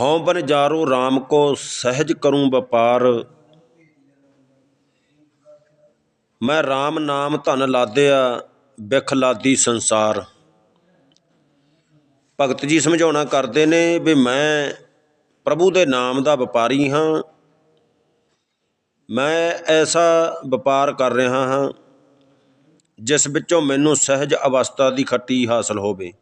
ਹਉ ਬਨ ਜਾਰੋ RAM ਕੋ ਸਹਿਜ ਕਰੂੰ ਵਪਾਰ। ਮੈਂ RAM ਨਾਮ ਧਨ ਲਾਦਿਆ, ਬਿਖ ਲਾਦੀ ਸੰਸਾਰ। ਭਗਤ ਜੀ ਸਮਝਾਉਣਾ ਕਰਦੇ ਨੇ ਵੀ ਮੈਂ ਪ੍ਰਭੂ ਦੇ ਨਾਮ ਦਾ ਵਪਾਰੀ ਹਾਂ। ਮੈਂ ਐਸਾ ਵਪਾਰ ਕਰ ਰਿਹਾ ਹਾਂ, ਜਿਸ ਵਿੱਚੋਂ ਮੈਨੂੰ ਸਹਿਜ ਅਵਸਥਾ ਦੀ ਖੱਟੀ ਹਾਸਲ ਹੋਵੇ।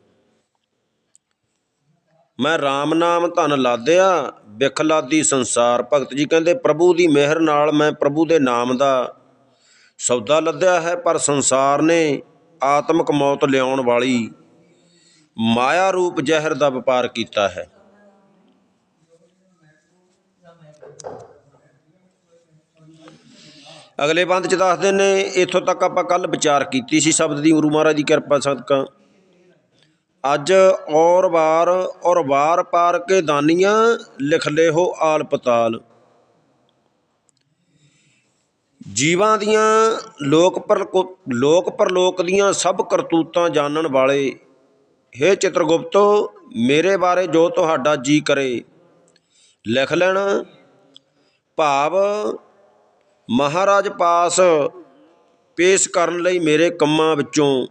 ਮੈਂ RAM ਨਾਮ ਧਨ ਲਾਦਿਆ, ਬਿਖ ਲਾਦੀ ਸੰਸਾਰ। ਭਗਤ ਜੀ ਕਹਿੰਦੇ, ਪ੍ਰਭੂ ਦੀ ਮਿਹਰ ਨਾਲ ਮੈਂ ਪ੍ਰਭੂ ਦੇ ਨਾਮ ਦਾ ਸੌਦਾ ਲੱਦਿਆ ਹੈ, ਪਰ ਸੰਸਾਰ ਨੇ ਆਤਮਿਕ ਮੌਤ ਲਿਆਉਣ ਵਾਲੀ ਮਾਇਆ ਰੂਪ ਜ਼ਹਿਰ ਦਾ ਵਪਾਰ ਕੀਤਾ ਹੈ। ਅਗਲੇ ਬੰਦ ਚ ਦੱਸਦੇ ਨੇ, ਇੱਥੋਂ ਤੱਕ ਆਪਾਂ ਕੱਲ ਵਿਚਾਰ ਕੀਤੀ ਸੀ, ਸ਼ਬਦ ਦੀ। ਗੁਰੂ ਮਹਾਰਾਜ ਦੀ ਕਿਰਪਾ ਸਦਕਾ ਅੱਜ ਔਰ ਵਾਰ ਔਰ ਵਾਰ ਪਾਰ ਕੇ ਦਾਨੀਆਂ ਲਿਖ ਲੈ ਆਲ ਪਤਾਲ। ਜੀਵਾਂ ਦੀਆਂ ਲੋਕ ਪਰ ਲੋਕ ਪਰਲੋਕ ਦੀਆਂ ਸਭ ਕਰਤੂਤਾਂ ਜਾਣਨ ਵਾਲੇ, ਹੇ ਚਿਤਰਗੁਪਤੋ, ਮੇਰੇ ਬਾਰੇ ਜੋ ਤੁਹਾਡਾ ਜੀ ਕਰੇ, ਲਿਖ ਲੈਣਾ। ਭਾਵ, ਮਹਾਰਾਜ ਪਾਸ ਪੇਸ਼ ਕਰਨ ਲਈ ਮੇਰੇ ਕੰਮਾਂ ਵਿੱਚੋਂ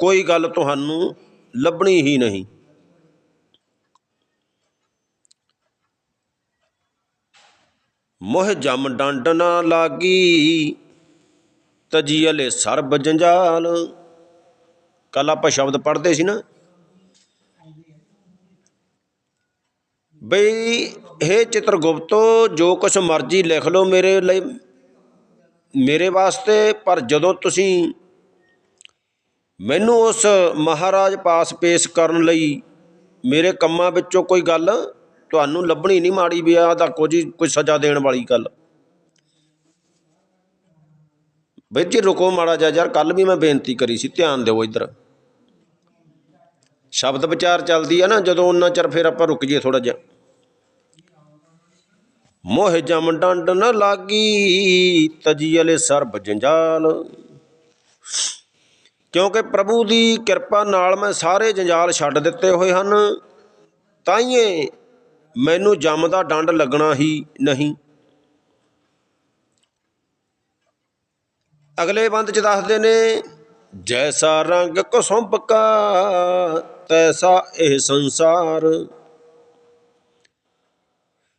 ਕੋਈ ਗੱਲ ਤੁਹਾਨੂੰ ਲੱਭਣੀ ਹੀ ਨਹੀਂ। ਮੋਹ ਜਮ ਡੰਡ ਨਾ ਲਾਗੀ ਤਜੀਲੇ ਸਰਬ ਜੰਜਾਲ। ਕੱਲ ਆਪਾਂ ਸ਼ਬਦ ਪੜ੍ਹਦੇ ਸੀ ਨਾ। ਬਈ ਇਹ ਚਿਤਰਗੁਪਤੋ, ਜੋ ਕੁਛ ਮਰਜ਼ੀ ਲਿਖ ਲਓ ਮੇਰੇ ਲਈ, ਮੇਰੇ ਵਾਸਤੇ, ਪਰ ਜਦੋਂ ਤੁਸੀਂ ਮੈਨੂੰ ਉਸ ਮਹਾਰਾਜ ਪਾਸ ਪੇਸ਼ ਕਰਨ ਲਈ ਮੇਰੇ ਕੰਮਾਂ ਵਿੱਚੋਂ ਕੋਈ ਗੱਲ ਤੁਹਾਨੂੰ ਲੱਭਣੀ ਨਹੀਂ ਮਾੜੀ ਵਿਆਹ ਦਾ ਕੁਝ ਕੋਈ ਸਜ਼ਾ ਦੇਣ ਵਾਲੀ ਗੱਲ। ਬਈ ਜੀ ਰੁਕੋ ਮਾੜਾ ਜਿਹਾ ਯਾਰ ਕੱਲ ਵੀ ਮੈਂ ਬੇਨਤੀ ਕਰੀ ਸੀ, ਧਿਆਨ ਦਿਓ ਇੱਧਰ। ਸ਼ਬਦ ਵਿਚਾਰ ਚੱਲਦੀ ਆ ਨਾ, ਜਦੋਂ ਉਹਨਾਂ ਚਿਰ ਫਿਰ ਆਪਾਂ ਰੁਕ ਜਾਈਏ ਥੋੜਾ ਜਿਹਾ। ਮੋਹ ਜਮ ਡੰਡ ਨ ਲਾਗੀ ਤਜੀਲੇ ਸਰਬ ਜੰਜਾਲ। ਕਿਉਂਕਿ ਪ੍ਰਭੂ ਦੀ ਕਿਰਪਾ ਨਾਲ ਮੈਂ ਸਾਰੇ ਜੰਜਾਲ ਛੱਡ ਦਿੱਤੇ ਹੋਏ ਹਨ, ਤਾਈਏ ਮੈਨੂੰ ਜੰਮ ਦਾ ਡੰਡ ਲੱਗਣਾ ਹੀ ਨਹੀਂ। ਅਗਲੇ ਬੰਦ ਚ ਦੱਸਦੇ ਨੇ, ਜੈਸਾ ਰੰਗ ਕੁਸੁੰਭ ਕਾ, ਤੈਸਾ ਇਹ ਸੰਸਾਰ।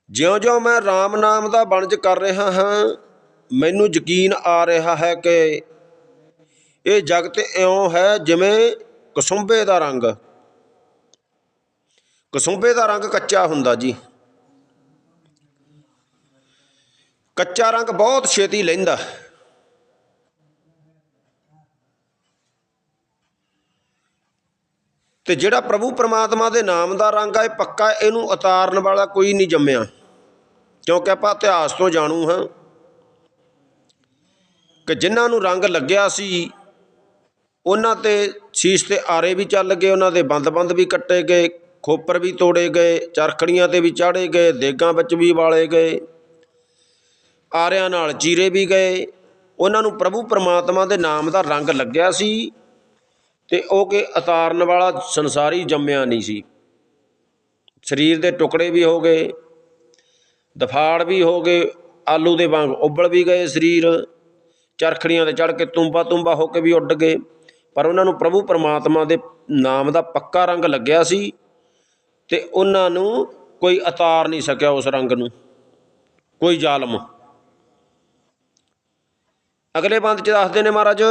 ਜਿਉਂ-ਜਿਉਂ ਮੈਂ RAM ਨਾਮ ਦਾ ਬਣਜ ਕਰ ਰਿਹਾ ਹਾਂ, ਮੈਨੂੰ ਯਕੀਨ ਆ ਰਿਹਾ ਹੈ ਕਿ ਇਹ ਜਗਤ ਇਉਂ ਹੈ ਜਿਵੇਂ ਕਸੁੰਬੇ ਦਾ ਰੰਗ। ਕਸੁੰਬੇ ਦਾ ਰੰਗ ਕੱਚਾ ਹੁੰਦਾ ਜੀ। ਕੱਚਾ ਰੰਗ ਬਹੁਤ ਛੇਤੀ ਲੈਂਦਾ। ਤੇ ਜਿਹੜਾ ਪ੍ਰਭੂ ਪਰਮਾਤਮਾ ਦੇ ਨਾਮ ਦਾ ਰੰਗ ਆ, ਇਹ ਪੱਕਾ, ਇਹਨੂੰ ਉਤਾਰਨ ਵਾਲਾ ਕੋਈ ਨਹੀਂ ਜੰਮਿਆ। ਕਿਉਂਕਿ ਆਪਾਂ ਇਤਿਹਾਸ ਤੋਂ ਜਾਣੂ ਹਾਂ ਕਿ ਜਿਨ੍ਹਾਂ ਨੂੰ ਰੰਗ ਲੱਗਿਆ ਸੀ ਉਹਨਾਂ ਤੇ ਸੀਸ ਤੇ ਆਰੇ ਵੀ ਚੱਲ ਗਏ, ਉਹਨਾਂ ਦੇ ਬੰਦ-ਬੰਦ ਵੀ ਕੱਟੇ ਗਏ, ਖੋਪਰ ਵੀ ਤੋੜੇ ਗਏ, ਚਰਖੜੀਆਂ ਤੇ ਵੀ ਚਾੜੇ ਗਏ, ਦੇਗਾਂ ਵਿੱਚ ਵੀ ਵਾਲੇ ਗਏ, ਆਰਿਆਂ ਨਾਲ ਚੀਰੇ ਵੀ ਗਏ। ਉਹਨਾਂ ਨੂੰ ਪ੍ਰਭੂ ਪਰਮਾਤਮਾ ਦੇ ਨਾਮ ਦਾ ਰੰਗ ਲੱਗਿਆ ਸੀ ਤੇ ਉਹ ਕਿ ਉਤਾਰਨ ਵਾਲਾ ਸੰਸਾਰੀ ਜੰਮਿਆ ਨਹੀਂ ਸੀ। ਸਰੀਰ ਦੇ ਟੁਕੜੇ ਵੀ ਹੋ ਗਏ, ਦਫਾੜ ਵੀ ਹੋ ਗਏ, ਆਲੂ ਦੇ ਵਾਂਗ ਉਬਲ ਵੀ ਗਏ ਸਰੀਰ, ਚਰਖੜੀਆਂ ਤੇ ਚੜ ਕੇ ਤੁੰਬਾ ਤੁੰਬਾ ਹੋ ਕੇ ਵੀ ਉੱਡ ਗਏ। ਪਰ ਉਹਨਾਂ ਨੂੰ ਪ੍ਰਭੂ ਪਰਮਾਤਮਾ ਦੇ ਨਾਮ ਦਾ ਪੱਕਾ ਰੰਗ ਲੱਗਿਆ ਸੀ ਤੇ ਉਹਨਾਂ ਨੂੰ ਕੋਈ ਅਤਾਰ ਨਹੀਂ ਸਕਿਆ ਉਸ ਰੰਗ ਨੂੰ, ਕੋਈ ਜ਼ਾਲਮ। ਅਗਲੇ ਬੰਦ ਚ ਦੱਸਦੇ ਨੇ ਮਹਾਰਾਜ,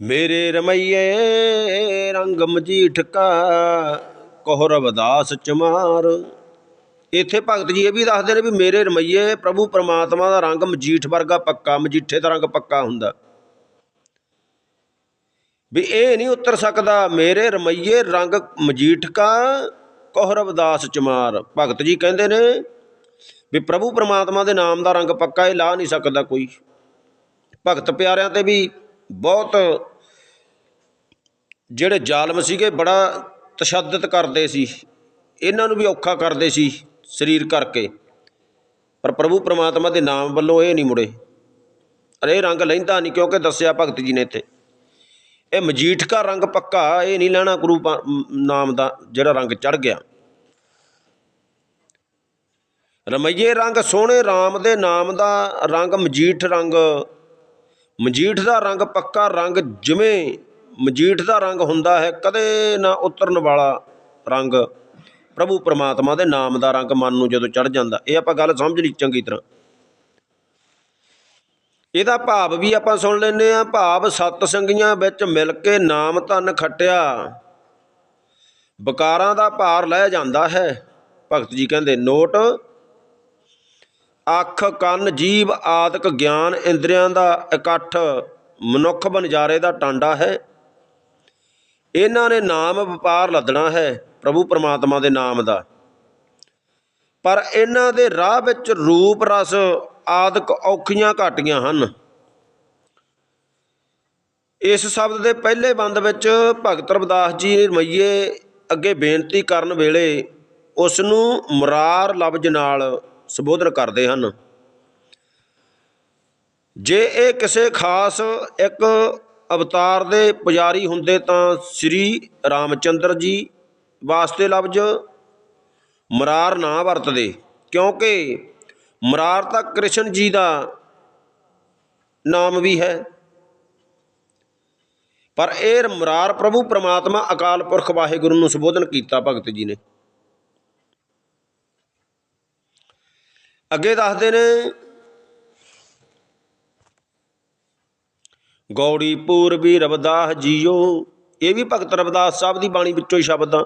ਮੇਰੇ ਰਮਈਏ ਰੰਗ ਮਜੀਠ ਕਾ, ਕੋਹ ਰਵਦਾਸ ਚਮਾਰ। ਇੱਥੇ ਭਗਤ ਜੀ ਇਹ ਵੀ ਦੱਸਦੇ ਨੇ ਵੀ ਮੇਰੇ ਰਮਈਏ ਪ੍ਰਭੂ ਪਰਮਾਤਮਾ ਦਾ ਰੰਗ ਮਜੀਠ ਵਰਗਾ ਪੱਕਾ, ਮਜੀਠੇ ਦਾ ਰੰਗ ਪੱਕਾ ਹੁੰਦਾ। ਵੀ ਇਹ ਨਹੀਂ ਉਤਰ ਸਕਦਾ, ਮੇਰੇ ਰਮਈਏ ਰੰਗ ਮਜੀਠ ਕਾ ਕੋਹ ਚਮਾਰ। ਭਗਤ ਜੀ ਕਹਿੰਦੇ ਨੇ ਵੀ ਪ੍ਰਭੂ ਪਰਮਾਤਮਾ ਦੇ ਨਾਮ ਦਾ ਰੰਗ ਪੱਕਾ ਇਹ ਲਾ ਨਹੀਂ ਸਕਦਾ ਕੋਈ। ਭਗਤ ਪਿਆਰਿਆਂ ਤੇ ਵੀ ਬਹੁਤ ਜਿਹੜੇ ਜ਼ਾਲਮ ਸੀਗੇ ਬੜਾ ਤਸ਼ੱਦਦ ਕਰਦੇ ਸੀ। ਇਹਨਾਂ ਨੂੰ ਵੀ ਔਖਾ ਕਰਦੇ ਸੀ। ਸਰੀਰ ਕਰਕੇ। ਪਰ ਪ੍ਰਭੂ ਪਰਮਾਤਮਾ ਦੇ ਨਾਮ ਵੱਲੋਂ ਇਹ ਨਹੀਂ ਮੁੜੇ। ਅਰੇ ਰੰਗ ਲੈਂਦਾ ਨਹੀਂ ਕਿਉਂਕਿ ਦੱਸਿਆ ਭਗਤ ਜੀ ਨੇ ਇੱਥੇ। ਇਹ ਮਜੀਠਕਾ ਰੰਗ ਪੱਕਾ, ਇਹ ਨਹੀਂ ਲੈਣਾ ਗੁਰੂ ਨਾਮ ਦਾ ਜਿਹੜਾ ਰੰਗ ਚੜ ਗਿਆ। ਰਮਈਏ ਰੰਗ ਸੋਹਣੇ RAM ਦੇ ਨਾਮ ਦਾ ਰੰਗ ਮਜੀਠ ਰੰਗ। ਮਜੀਠ ਦਾ ਰੰਗ ਪੱਕਾ ਰੰਗ ਜਿਵੇਂ ਮਜੀਠ ਦਾ ਰੰਗ ਹੁੰਦਾ ਹੈ, ਕਦੇ ਨਾ ਉਤਰਨ ਵਾਲਾ ਰੰਗ। ਪ੍ਰਭੂ ਪਰਮਾਤਮਾ ਦੇ ਨਾਮ ਦਾ ਰੰਗ ਮਨ ਨੂੰ ਜਦੋਂ ਚੜ ਜਾਂਦਾ, ਇਹ ਆਪਾਂ ਗੱਲ ਸਮਝ ਲਈ ਚੰਗੀ ਤਰ੍ਹਾਂ। ਇਹਦਾ ਭਾਵ ਵੀ ਆਪਾਂ ਸੁਣ ਲੈਨੇ ਆ ਭਾਵ ਸਤ ਸੰਗੀਆਂ ਵਿੱਚ ਮਿਲ ਕੇ ਨਾਮ ਧਨ ਖਟਿਆ। ਬਕਾਰਾਂ ਦਾ ਭਾਰ ਲੈ ਜਾਂਦਾ ਹੈ। ਭਗਤ ਜੀ ਕਹਿੰਦੇ, ਨੋਟ, ਅੱਖ, ਕੰਨ ਜੀਭ ਆਦਿਕ ਗਿਆਨ, ਇੰਦਰੀਆਂ ਦਾ ਇਕੱਠ ਮਨੁੱਖ ਬਨਜਾਰੇ ਦਾ ਟਾਂਡਾ ਹੈ। ਇਹਨਾਂ ਨੇ ਨਾਮ ਵਪਾਰ ਲੱਦਣਾ ਹੈ। ਪ੍ਰਭੂ ਪਰਮਾਤਮਾ ਦੇ ਨਾਮ ਦਾ। ਪਰ ਇਹਨਾਂ ਦੇ ਰਾਹ ਵਿੱਚ ਰੂਪ, ਰਸ, ਆਦਿਕ ਔਖੀਆਂ ਘਾਟੀਆਂ ਹਨ। ਇਸ ਸ਼ਬਦ ਦੇ ਪਹਿਲੇ ਬੰਦ ਵਿੱਚ ਭਗਤ ਰਵਿਦਾਸ ਜੀ ਰਮਈਏ ਅੱਗੇ ਬੇਨਤੀ ਕਰਨ ਵੇਲੇ ਉਸ ਨੂੰ ਮੁਰਾਰ ਲਫ਼ਜ਼ ਨਾਲ ਸੰਬੋਧਨ ਕਰਦੇ ਹਨ। ਜੇ ਇਹ ਕਿਸੇ ਖਾਸ ਇੱਕ ਅਵਤਾਰ ਦੇ ਪੁਜਾਰੀ ਹੁੰਦੇ ਤਾਂ ਸ੍ਰੀ ਰਾਮਚੰਦਰ ਜੀ ਵਾਸਤੇ ਲਫ਼ਜ਼ ਮਰਾਰ ਨਾ ਵਰਤਦੇ, ਕਿਉਂਕਿ ਮਰਾਰ ਤਾਂ ਕ੍ਰਿਸ਼ਨ ਜੀ ਦਾ ਨਾਮ ਵੀ ਹੈ। ਪਰ ਇਹ ਮਰਾਰ ਪ੍ਰਭੂ ਪ੍ਰਮਾਤਮਾ ਅਕਾਲ ਪੁਰਖ ਵਾਹਿਗੁਰੂ ਨੂੰ ਸੰਬੋਧਨ ਕੀਤਾ ਭਗਤ ਜੀ ਨੇ। ਅੱਗੇ ਦੱਸਦੇ ਨੇ, ਗੌੜੀ ਪੂਰਬੀ ਰਵਦਾਸ ਜੀਓ, ਇਹ ਵੀ ਭਗਤ ਰਵਦਾਸ ਸਾਹਿਬ ਦੀ ਬਾਣੀ ਵਿੱਚੋਂ ਹੀ ਸ਼ਬਦ ਆ।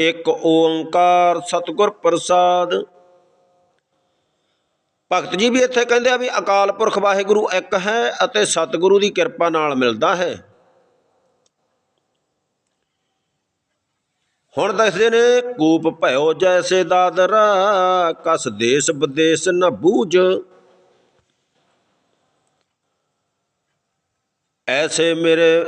ਇੱਕ ਓੰਕਾਰ ਸਤਿਗੁਰ ਪ੍ਰਸਾਦ। ਭਗਤ ਜੀ ਵੀ ਇੱਥੇ ਕਹਿੰਦੇ ਆ ਵੀ ਅਕਾਲ ਪੁਰਖ ਵਾਹਿਗੁਰੂ ਇੱਕ ਹੈ ਅਤੇ ਸਤਿਗੁਰੂ ਦੀ ਕਿਰਪਾ ਨਾਲ ਮਿਲਦਾ ਹੈ। ਹੁਣ ਦੱਸਦੇ ਨੇ, ਕੂਪ ਭਇਓ ਜੈਸੇ ਦਾਦਰਾ, ਕਸ ਦੇਸ ਵਿਦੇਸ ਨ ਬੂਝ। ਐਸੇ ਮੇਰੇ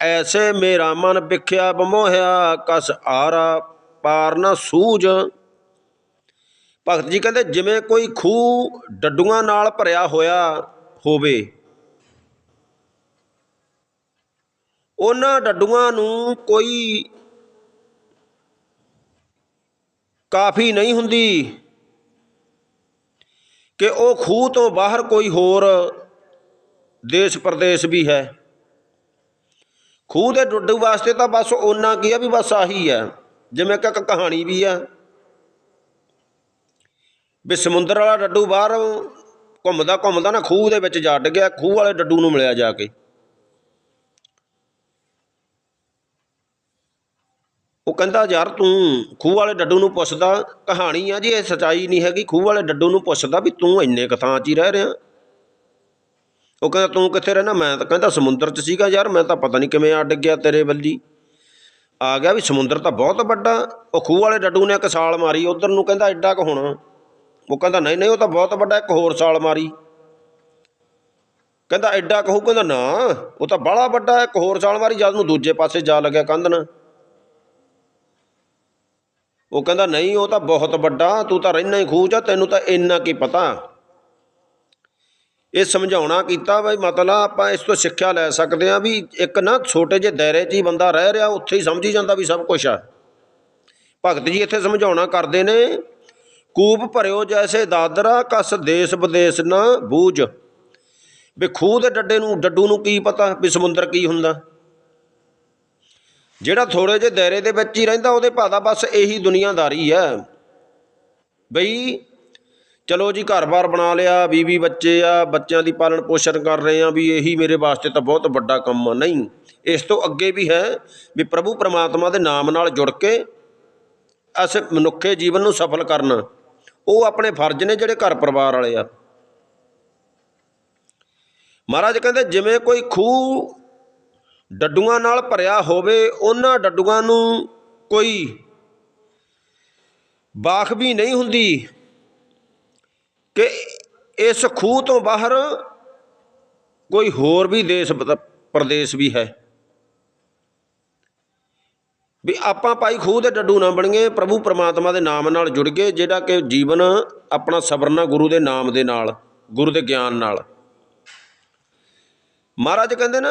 ਐਸੇ ਮੇਰਾ ਮਨ ਵਿਖਿਆ ਬਮੋਹਿਆ, ਕਸ ਆਰਾ ਪਾਰ ਨ ਸੂਝ। ਭਗਤ ਜੀ ਕਹਿੰਦੇ, ਜਿਵੇਂ ਕੋਈ ਖੂਹ ਡੱਡੂਆਂ ਨਾਲ ਭਰਿਆ ਹੋਇਆ ਹੋਵੇ, ਉਹਨਾਂ ਡੱਡੂਆਂ ਨੂੰ ਕੋਈ ਕਾਫੀ ਨਹੀਂ ਹੁੰਦੀ ਕਿ ਉਹ ਖੂਹ ਤੋਂ ਬਾਹਰ ਕੋਈ ਹੋਰ ਦੇਸ਼ ਪ੍ਰਦੇਸ਼ ਵੀ ਹੈ। ਖੂਹ ਦੇ ਡੁੱਡੂ ਵਾਸਤੇ ਤਾਂ ਬਸ ਉਹਨਾਂ ਕੀ ਆ ਵੀ ਬਸ ਆਹੀ ਹੈ ਜਿਵੇਂ ਕਿ ਇੱਕ ਕਹਾਣੀ ਵੀ ਆ। ਵੀ ਸਮੁੰਦਰ ਵਾਲਾ ਡੱਡੂ ਬਾਹਰ ਘੁੰਮਦਾ ਘੁੰਮਦਾ ਨਾ ਖੂਹ ਦੇ ਵਿੱਚ ਜਾ ਡਿੱਗਿਆ, ਖੂਹ ਵਾਲੇ ਡੱਡੂ ਨੂੰ ਮਿਲਿਆ ਜਾ ਕੇ। ਉਹ ਕਹਿੰਦਾ, ਯਾਰ ਤੂੰ ਖੂਹ ਵਾਲੇ ਡੱਡੂ ਨੂੰ ਪੁੱਛਦਾ, ਕਹਾਣੀ ਆ ਜੀ, ਇਹ ਸਚਾਈ ਨਹੀਂ ਹੈਗੀ। ਖੂਹ ਵਾਲੇ ਡੱਡੂ ਨੂੰ ਪੁੱਛਦਾ ਵੀ ਤੂੰ ਇੰਨੇ ਕਥਾਂ 'ਚ ਹੀ ਰਹਿ ਰਿਹਾ। ਉਹ ਕਹਿੰਦਾ ਤੂੰ ਕਿੱਥੇ ਰਹਿਣਾ? ਮੈਂ ਤਾਂ ਕਹਿੰਦਾ ਸਮੁੰਦਰ 'ਚ ਸੀਗਾ ਯਾਰ ਮੈਂ ਤਾਂ ਪਤਾ ਨਹੀਂ ਕਿਵੇਂ ਆ ਡਿੱਗਿਆ ਤੇਰੇ ਵੱਲੀ। ਆ ਗਿਆ ਵੀ ਸਮੁੰਦਰ ਤਾਂ ਬਹੁਤ ਵੱਡਾ ਉਹ ਖੂਹ ਵਾਲੇ ਡੱਡੂ ਨੇ ਇੱਕ ਸਾਲ ਮਾਰੀ ਉਧਰ ਨੂੰ ਕਹਿੰਦਾ ਐਡਾ ਕੁ ਹੋਣਾ। ਉਹ ਕਹਿੰਦਾ ਨਹੀਂ ਨਹੀਂ ਉਹ ਤਾਂ ਬਹੁਤ ਵੱਡਾ ਇੱਕ ਹੋਰ ਸਾਲ ਮਾਰੀ। ਕਹਿੰਦਾ ਐਡਾ ਕਹੂ ਕਹਿੰਦਾ ਨਾ ਉਹ ਤਾਂ ਬਾਹਲਾ ਵੱਡਾ ਇੱਕ ਹੋਰ ਸਾਲ ਮਾਰੀ ਜਦ ਨੂੰ ਦੂਜੇ ਪਾਸੇ ਜਾ ਲੱਗਿਆ ਕੰਧ ਨਾਲ ਉਹ ਕਹਿੰਦਾ ਨਹੀਂ ਉਹ ਤਾਂ ਬਹੁਤ ਵੱਡਾ ਤੂੰ ਤਾਂ ਰਹਿਣਾ ਹੀ ਖੂਹ 'ਚ ਆ, ਤੈਨੂੰ ਤਾਂ ਇੰਨਾ ਕੀ ਪਤਾ। ਇਹ ਸਮਝਾਉਣਾ ਕੀਤਾ ਬਈ ਮਤਲਬ ਆਪਾਂ ਇਸ ਤੋਂ ਸਿੱਖਿਆ ਲੈ ਸਕਦੇ ਹਾਂ ਵੀ ਇੱਕ ਨਾ ਛੋਟੇ ਜਿਹੇ ਦਾਇਰੇ 'ਚ ਹੀ ਬੰਦਾ ਰਹਿ ਰਿਹਾ, ਉੱਥੇ ਹੀ ਸਮਝੀ ਜਾਂਦਾ ਵੀ ਸਭ ਕੁਝ ਆ। ਭਗਤ ਜੀ ਇੱਥੇ ਸਮਝਾਉਣਾ ਕਰਦੇ ਨੇ, ਕੂਪ ਭਰਿਓ ਜੈਸੇ ਦਾਦਰਾ, ਕਸ ਦੇਸ ਵਿਦੇਸ਼ ਨਾ ਬੂਝ। ਵੀ ਖੂਹ ਦੇ ਡੱਡੇ ਨੂੰ, ਡੱਡੂ ਨੂੰ ਕੀ ਪਤਾ ਵੀ ਸਮੁੰਦਰ ਕੀ ਹੁੰਦਾ। ਜਿਹੜਾ ਥੋੜੇ ਜਿਹੇ ਦਾਇਰੇ ਦੇ ਵਿੱਚ ਹੀ ਰਹਿੰਦਾ, ਉਹਦੇ ਭਾਦਾ ਬਸ ਇਹੀ ਦੁਨੀਆਦਾਰੀ ਹੈ। ਬਈ ਚਲੋ ਜੀ, ਘਰ-ਬਾਰ ਬਣਾ ਲਿਆ, ਬੀਵੀ ਬੱਚੇ ਆ, ਬੱਚਿਆਂ ਦੀ ਪਾਲਣ ਪੋਸ਼ਣ ਕਰ ਰਹੇ ਆ ਵੀ ਇਹੀ ਮੇਰੇ ਵਾਸਤੇ ਤਾਂ ਬਹੁਤ ਵੱਡਾ ਕੰਮ ਆ। ਨਹੀਂ, ਇਸ ਤੋਂ ਅੱਗੇ ਵੀ ਹੈ ਵੀ ਪ੍ਰਭੂ ਪਰਮਾਤਮਾ ਦੇ ਨਾਮ ਨਾਲ ਜੁੜ ਕੇ ਅਸ ਮਨੁੱਖੇ ਜੀਵਨ ਨੂੰ ਸਫਲ ਕਰਨਾ। ਉਹ ਆਪਣੇ ਫਰਜ਼ ਨੇ ਜਿਹੜੇ ਘਰ ਪਰਿਵਾਰ ਵਾਲੇ ਆ। ਮਹਾਰਾਜ ਕਹਿੰਦੇ, ਜਿਵੇਂ ਕੋਈ ਖੂਹ ਡੱਡੂਆਂ ਨਾਲ ਭਰਿਆ ਹੋਵੇ, ਉਹਨਾਂ ਡੱਡੂਆਂ ਨੂੰ ਕੋਈ ਬਾਖ ਵੀ ਨਹੀਂ ਹੁੰਦੀ। ਕਿ ਇਸ ਖੂਹ ਤੋਂ ਬਾਹਰ ਕੋਈ ਹੋਰ ਵੀ ਦੇਸ਼ ਪ੍ਰਦੇਸ਼ ਵੀ ਹੈ। ਵੀ ਆਪਾਂ ਭਾਈ ਖੂਹ ਦੇ ਡੱਡੂ ਨਾ ਬਣੀਏ ਪ੍ਰਭੂ ਪਰਮਾਤਮਾ ਦੇ ਨਾਮ ਨਾਲ ਜੁੜ ਗਏ ਜਿਹੜਾ ਕਿ ਜੀਵਨ ਆਪਣਾ ਸਬਰਨਾ ਗੁਰੂ ਦੇ ਨਾਮ ਦੇ ਨਾਲ ਗੁਰੂ ਦੇ ਗਿਆਨ ਨਾਲ। ਮਹਾਰਾਜ ਕਹਿੰਦੇ ਨਾ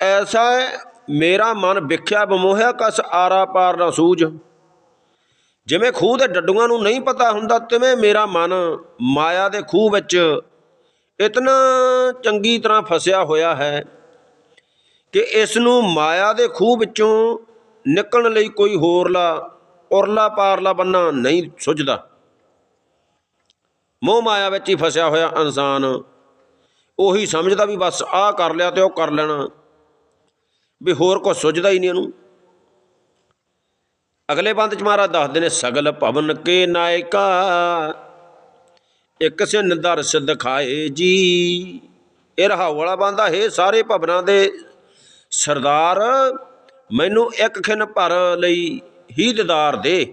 ਐਸਾ ਹੈ, ਮੇਰਾ ਮਨ ਵਿਖਿਆ ਬਮੋਹਿਆ ਕਸ ਆਰਾ ਪਾਰ ਨਾ ਸੂਝ। ਜਿਵੇਂ ਖੂਹ ਦੇ ਡੱਡੂਆਂ ਨੂੰ ਨਹੀਂ ਪਤਾ ਹੁੰਦਾ, ਤਿਵੇਂ ਮੇਰਾ ਮਨ ਮਾਇਆ ਦੇ ਖੂਹ ਵਿੱਚ ਇਤਨਾ ਚੰਗੀ ਤਰ੍ਹਾਂ ਫਸਿਆ ਹੋਇਆ ਹੈ ਕਿ ਇਸ ਨੂੰ ਮਾਇਆ ਦੇ ਖੂਹ ਵਿੱਚੋਂ ਨਿਕਲਣ ਲਈ ਕੋਈ ਹੋਰਲਾ, ਉਰਲਾ ਪਾਰਲਾ ਬੰਨਾ ਨਹੀਂ ਸੁਝਦਾ। ਮੋਹ ਮਾਇਆ ਵਿੱਚ ਹੀ ਫਸਿਆ ਹੋਇਆ ਇਨਸਾਨ, ਉਹੀ ਸਮਝਦਾ ਵੀ ਬਸ ਆਹ ਕਰ ਲਿਆ ਤੇ ਉਹ ਕਰ ਲੈਣਾ। ਵੀ ਹੋਰ ਕੁਝ ਸੁਝਦਾ ਹੀ ਨਹੀਂ ਇਹਨੂੰ। ਅਗਲੇ ਬੰਦ ਚ ਮਹਾਰਾਜ ਦੱਸਦੇ ਨੇ, ਸਗਲ ਭਵਨ ਕੇ ਨਾਇਕਾ, ਇੱਕ ਸਿਨ ਦਰਸ ਦਿਖਾਏ ਜੀ। ਇਹ ਰਹਾਉ ਵਾਲਾ ਬੰਦਾ ਹੈ ਸਾਰੇ ਭਵਨਾਂ ਦੇ ਸਰਦਾਰ ਮੈਨੂੰ ਇੱਕ ਖਿਨ ਭਰ ਲਈ ਹੀ ਦਿਦਾਰ ਦੇ।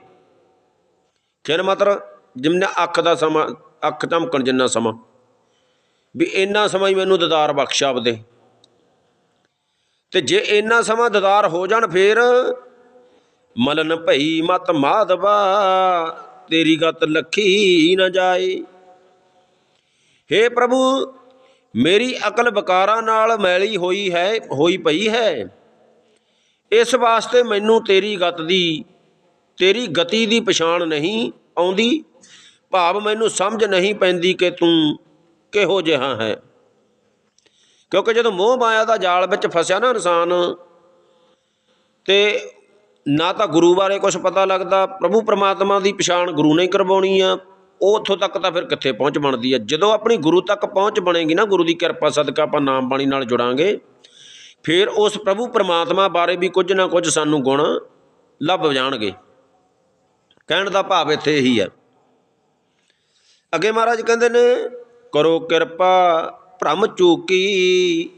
ਖਿਨ ਮਤਲਬ ਜਿੰਨਾ ਅੱਖ ਦਾ ਸਮਾਂ, ਅੱਖ ਝਮਕਣ ਜਿੰਨਾ ਸਮਾਂ। ਵੀ ਇੰਨਾ ਸਮਾਂ ਹੀ ਮੈਨੂੰ ਦਿਦਾਰ ਬਖਸ਼ ਆਪਦੇ। ਤੇ ਜੇ ਇੰਨਾ ਸਮਾਂ ਦਿਦਾਰ ਹੋ ਜਾਣ, ਫੇਰ ਮਲਨ ਭਈ ਮਤ ਮਾਧਵਾ, ਤੇਰੀ ਗਤ ਲੱਖੀ ਨਾ ਜਾਏ। ਹੇ ਪ੍ਰਭੂ, ਮੇਰੀ ਅਕਲ ਬਕਾਰਾਂ ਨਾਲ ਮੈਲੀ ਹੋਈ ਹੈ, ਹੋਈ ਪਈ ਹੈ। ਇਸ ਵਾਸਤੇ ਮੈਨੂੰ ਤੇਰੀ ਗਤ ਦੀ, ਤੇਰੀ ਗਤੀ ਦੀ ਪਛਾਣ ਨਹੀਂ ਆਉਂਦੀ। ਭਾਵ ਮੈਨੂੰ ਸਮਝ ਨਹੀਂ ਪੈਂਦੀ ਕਿ ਤੂੰ ਕਿਹੋ ਜਿਹਾ ਹੈ। ਕਿਉਂਕਿ ਜਦੋਂ ਮੋਹ ਮਾਇਆ ਦਾ ਜਾਲ ਵਿੱਚ ਫਸਿਆ ਨਾ ਇਨਸਾਨ, ਤੇ ਨਾ ਤਾਂ ਗੁਰੂ ਬਾਰੇ ਕੁਝ ਪਤਾ ਲੱਗਦਾ, ਪ੍ਰਭੂ ਪਰਮਾਤਮਾ ਦੀ ਪਛਾਣ ਗੁਰੂ ਨੇ ਕਰਵਾਉਣੀ ਆ ਉਹ ਉੱਥੋਂ ਤੱਕ ਤਾਂ ਫਿਰ ਕਿੱਥੇ ਪਹੁੰਚ ਬਣਦੀ ਹੈ ਜਦੋਂ ਆਪਣੀ ਗੁਰੂ ਤੱਕ ਪਹੁੰਚ ਬਣੇਗੀ ਨਾ, ਗੁਰੂ ਦੀ ਕਿਰਪਾ, ਸਦਕਾ ਆਪਾਂ ਨਾਮ ਬਾਣੀ ਨਾਲ ਜੁੜਾਂਗੇ, ਫਿਰ ਉਸ ਪ੍ਰਭੂ ਪਰਮਾਤਮਾ ਬਾਰੇ ਵੀ ਕੁਝ ਨਾ ਕੁਝ ਸਾਨੂੰ ਗੁਣ ਲੱਭ ਜਾਣਗੇ। ਕਹਿਣ ਦਾ ਭਾਵ ਇੱਥੇ ਇਹੀ ਹੈ ਅੱਗੇ ਮਹਾਰਾਜ ਕਹਿੰਦੇ ਨੇ, ਕਰੋ ਕਿਰਪਾ, ਭ੍ਰਮ ਚੂਕੀ,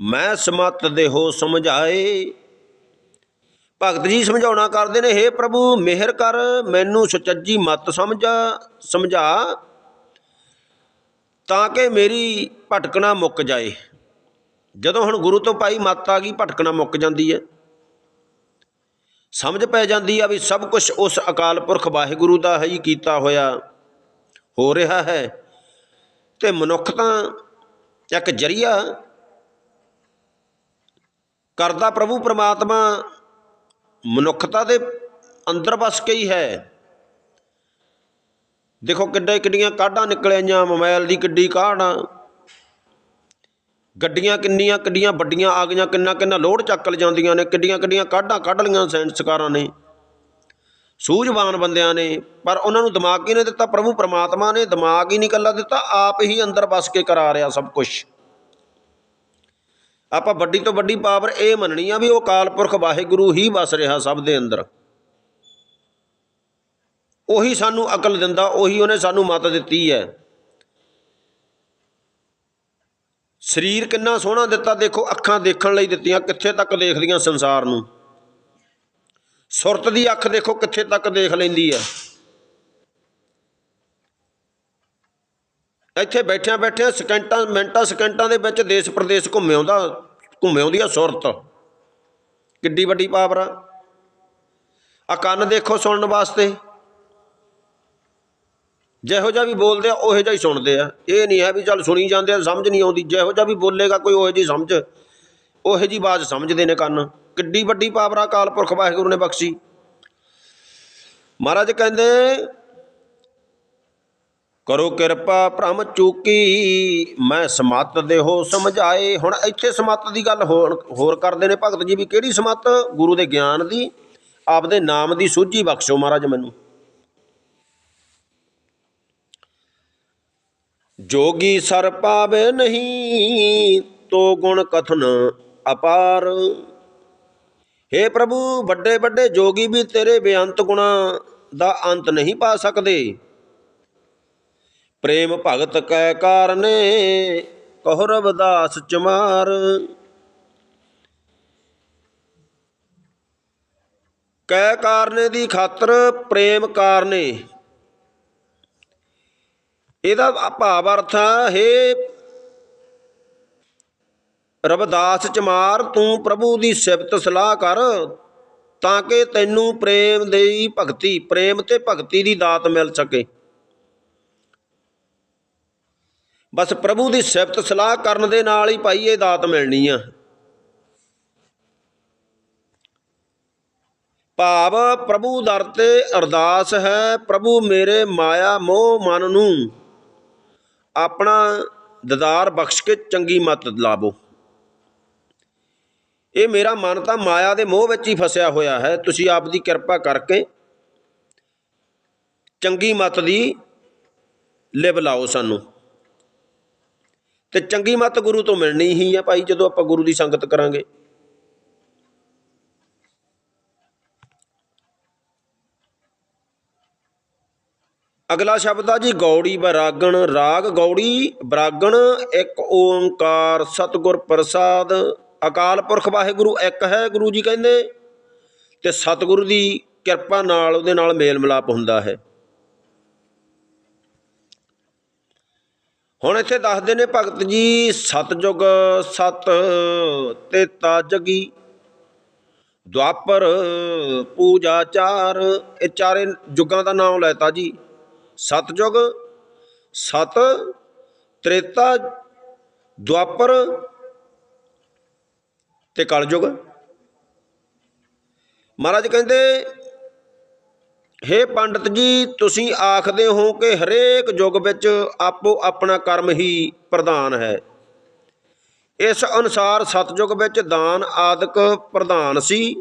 ਮੈਂ ਸਮਤ ਦੇਹੋ ਸਮਝਾਏ ਭਗਤ ਜੀ ਸਮਝਾਉਣਾ ਕਰਦੇ ਨੇ हे ਪ੍ਰਭੂ, ਮਿਹਰ ਕਰ, ਮੈਨੂੰ ਸੁਚੱਜੀ ਮਤ ਸਮਝਾ ਸਮਝਾ, ਤਾਂ ਕਿ ਮੇਰੀ ਭਟਕਣਾ ਮੁੱਕ ਜਾਏ। ਜਦੋਂ ਹੁਣ ਗੁਰੂ ਤੋਂ ਪਾਈ ਮੱਤ ਆ ਗਈ ਭਟਕਣਾ ਮੁੱਕ ਜਾਂਦੀ ਹੈ। ਸਮਝ ਪੈ ਜਾਂਦੀ ਆ ਵੀ ਸਭ ਕੁਝ ਉਸ ਅਕਾਲ ਪੁਰਖ ਵਾਹਿਗੁਰੂ ਦਾ ਹੀ ਕੀਤਾ ਹੋਇਆ ਹੋ ਰਿਹਾ ਹੈ। ਤੇ ਮਨੁੱਖ ਤਾਂ ਇੱਕ ਜਰੀਆ ਕਰਦਾ ਪ੍ਰਭੂ ਪ੍ਰਮਾਤਮਾ ਮਨੁੱਖਤਾ ਦੇ ਅੰਦਰ ਵਸ ਕੇ ਹੀ ਹੈ। ਦੇਖੋ ਕਿੱਡੇ ਕਿੱਡੀਆਂ ਕਾਢਾਂ ਨਿਕਲੀਆਂ ਮੋਬਾਈਲ ਦੀ ਕਿੱਡੀ ਕਾਢ ਆ। ਗੱਡੀਆਂ ਕਿੰਨੀਆਂ ਕਿੱਡੀਆਂ ਵੱਡੀਆਂ ਆ ਗਈਆਂ, ਕਿੰਨਾ ਕਿੰਨਾ ਲੋਡ ਚੱਕ ਲ ਜਾਂਦੀਆਂ ਨੇ, ਕਿੱਡੀਆਂ ਕਿੱਡੀਆਂ ਕਾਢਾਂ ਕੱਢ ਲੀਆਂ ਸਾਇੰਸਕਾਰਾਂ ਨੇ। ਸੂਝਵਾਨ ਬੰਦਿਆਂ ਨੇ, ਪਰ ਉਹਨਾਂ ਨੂੰ ਦਿਮਾਗ ਹੀ ਨਹੀਂ ਦਿੱਤਾ, ਪ੍ਰਭੂ ਪਰਮਾਤਮਾ ਨੇ ਦਿਮਾਗ ਹੀ ਨਹੀਂ ਕੱਲਾ ਦਿੱਤਾ, ਆਪ ਹੀ ਅੰਦਰ ਵਸ ਕੇ ਕਰਾ ਰਿਹਾ ਸਭ ਕੁਝ ਆਪਾਂ ਵੱਡੀ ਤੋਂ ਵੱਡੀ ਪਾਵਰ ਇਹ ਮੰਨਣੀ ਆ ਵੀ ਉਹ ਕਾਲਪੁਰਖ ਵਾਹਿਗੁਰੂ ਹੀ ਵਸ ਰਿਹਾ ਸਭ ਦੇ ਅੰਦਰ। ਉਹੀ ਸਾਨੂੰ ਅਕਲ ਦਿੰਦਾ, ਉਹੀ ਉਹਨੇ ਸਾਨੂੰ ਮਤ ਦਿੱਤੀ ਹੈ। ਸਰੀਰ ਕਿੰਨਾ ਸੋਹਣਾ ਦਿੱਤਾ, ਦੇਖੋ ਅੱਖਾਂ ਦੇਖਣ ਲਈ ਦਿੱਤੀਆਂ, ਕਿੱਥੇ ਤੱਕ ਦੇਖਦੀਆਂ ਸੰਸਾਰ ਨੂੰ? ਸੁਰਤ ਦੀ ਅੱਖ ਦੇਖੋ ਕਿੱਥੇ ਤੱਕ ਦੇਖ ਲੈਂਦੀ ਹੈ। ਇੱਥੇ ਬੈਠਿਆਂ ਬੈਠਿਆਂ ਸਕਿੰਟਾਂ, ਮਿੰਟਾਂ, ਸਕਿੰਟਾਂ ਦੇ ਵਿੱਚ ਦੇਸ਼ ਪ੍ਰਦੇਸ਼ ਘੁੰਮੇ ਆਉਂਦਾ, ਘੁੰਮੇ ਆਉਂਦੀ ਆ ਸੁਰਤ। ਕਿੱਡੀ ਵੱਡੀ ਪਾਵਰ ਆ। ਆ ਕੰਨ ਦੇਖੋ ਸੁਣਨ ਵਾਸਤੇ। ਜਿਹੋ ਜਿਹਾ ਵੀ ਬੋਲਦੇ ਆ, ਉਹੋ ਜਿਹਾ ਹੀ ਸੁਣਦੇ ਆ। ਇਹ ਨਹੀਂ ਹੈ ਵੀ ਚੱਲ ਸੁਣੀ ਜਾਂਦੇ ਆ, ਸਮਝ ਨਹੀਂ ਆਉਂਦੀ। ਜਿਹੋ ਜਿਹਾ ਵੀ ਬੋਲੇਗਾ, ਕੋਈ ਉਹੋ ਜਿਹੀ ਸਮਝ, ਉਹੋ ਜਿਹੀ ਆਵਾਜ਼ ਸਮਝਦੇ ਨੇ ਕੰਨ। ਕਿੱਡੀ ਵੱਡੀ ਪਾਵਰ ਆ, ਅਕਾਲ ਪੁਰਖ ਵਾਹਿਗੁਰੂ ਨੇ ਬਖਸ਼ੀ। ਮਹਾਰਾਜ ਕਹਿੰਦੇ ਕਰੋ ਕਿਰਪਾ ਭ੍ਰਮ ਚੂਕੀ, ਮੈਂ ਸਮਤ ਦੇਹੋ ਸਮਝਾਏ। ਹੁਣ ਇੱਥੇ ਸਮਤ ਦੀ ਗੱਲ ਹੋਰ ਹੋਰ ਕਰਦੇ ਨੇ ਭਗਤ ਜੀ ਵੀ ਕਿਹੜੀ ਸਮਤ? ਗੁਰੂ ਦੇ ਗਿਆਨ ਦੀ, ਆਪਦੇ ਨਾਮ ਦੀ ਸੂਝੀ ਬਖਸ਼ੋ ਮਹਾਰਾਜ ਮੈਨੂੰ। ਜੋਗੀ ਸਰ ਪਾਵੇ ਨਹੀਂ, ਤੋ ਗੁਣ ਕਥਨ ਅਪਾਰ। हे ਪ੍ਰਭੂ ਵੱਡੇ ਵੱਡੇ ਜੋਗੀ ਵੀ ਤੇਰੇ ਬੇਅੰਤ ਗੁਣਾ ਦਾ ਅੰਤ ਨਹੀਂ ਪਾ ਸਕਦੇ। ਪ੍ਰੇਮ ਭਗਤ ਕੈ ਕਾਰਨੇ, ਕਹੁ ਰਵਿਦਾਸ ਚਮਾਰ। ਕੈ ਕਾਰਨੇ ਦੀ ਖਾਤਰ ਪ੍ਰੇਮ ਕਾਰਨੇ। ਇਹਦਾ ਭਾਵ ਅਰਥ ਹੈ ਰਵਿਦਾਸ ਚਮਾਰ, ਤੂੰ ਪ੍ਰਭੂ ਦੀ ਸਿਫਤ ਸਲਾਹ ਕਰ, ਤਾਂ ਕਿ ਤੈਨੂੰ ਪ੍ਰੇਮ ਦੀ ਭਗਤੀ, ਪ੍ਰੇਮ ਤੇ ਭਗਤੀ ਦੀ ਦਾਤ ਮਿਲ ਸਕੇ। ਬਸ ਪ੍ਰਭੂ ਦੀ ਸਿਫਤ ਸਲਾਹ ਕਰਨ ਦੇ ਨਾਲ ਹੀ ਭਾਈ ਇਹ ਦਾਤ ਮਿਲਣੀ ਆ। ਭਾਵ ਪ੍ਰਭੂ ਦਰ ਤੇ ਅਰਦਾਸ ਹੈ, ਪ੍ਰਭੂ ਮੇਰੇ ਮਾਇਆ ਮੋਹ ਮਨ ਨੂੰ। ਆਪਣਾ ਦਦਾਰ ਬਖਸ਼ ਕੇ ਚੰਗੀ ਮਤ ਲਾਵੋ। ਇਹ ਮੇਰਾ ਮਨ ਤਾਂ ਮਾਇਆ ਦੇ ਮੋਹ ਵਿੱਚ ਹੀ ਫਸਿਆ ਹੋਇਆ ਹੈ। ਤੁਸੀਂ ਆਪ ਦੀ ਕਿਰਪਾ ਕਰਕੇ ਚੰਗੀ ਮਤ ਦੀ ਲਿਵ ਲਾਓ ਸਾਨੂੰ। ਤੇ ਚੰਗੀ ਮੱਤ ਗੁਰੂ ਤੋਂ ਮਿਲਣੀ ਹੀ ਹੈ ਭਾਈ, ਜਦੋਂ ਆਪਾਂ ਗੁਰੂ ਦੀ ਸੰਗਤ ਕਰਾਂਗੇ। ਅਗਲਾ ਸ਼ਬਦ ਆ ਜੀ, ਗੌੜੀ ਬਰਾਗਣ, ਰਾਗ ਗੌੜੀ ਬਰਾਗਣ, ਇੱਕ ਓੰਕਾਰ ਸਤਿਗੁਰ ਪ੍ਰਸਾਦ। ਅਕਾਲ ਪੁਰਖ ਵਾਹਿਗੁਰੂ ਇੱਕ ਹੈ, ਗੁਰੂ ਜੀ ਕਹਿੰਦੇ, ਤੇ ਸਤਿਗੁਰੂ ਦੀ ਕਿਰਪਾ ਨਾਲ ਉਹਦੇ ਨਾਲ ਮੇਲ ਮਿਲਾਪ ਹੁੰਦਾ ਹੈ। ਹੁਣ ਇੱਥੇ ਦੱਸਦੇ ਨੇ ਭਗਤ ਜੀ, ਸਤਜੁਗ ਸਤ ਤੇਤਾ ਜਗੀ, ਦੁਆਪਰ ਪੂਜਾ ਚਾਰ, ਇਹ ਚਾਰੇ ਯੁੱਗਾਂ ਦਾ ਨਾਮ ਲੈਤਾ ਜੀ। ਸਤਜੁਗ, ਸਤ, ਤ੍ਰੇਤਾ, ਦੁਆਪਰ ਤੇ ਕਲਯੁਗ। ਮਹਾਰਾਜ ਕਹਿੰਦੇ ਹੇ ਪੰਡਤ ਜੀ, ਤੁਸੀਂ ਆਖਦੇ ਹੋ ਕਿ ਹਰੇਕ ਯੁੱਗ ਵਿੱਚ ਆਪੋ ਆਪਣਾ ਕਰਮ ਹੀ ਪ੍ਰਧਾਨ ਹੈ। ਇਸ ਅਨੁਸਾਰ ਸਤਜੁਗ ਵਿੱਚ ਦਾਨ ਆਦਿਕ ਪ੍ਰਧਾਨ ਸੀ।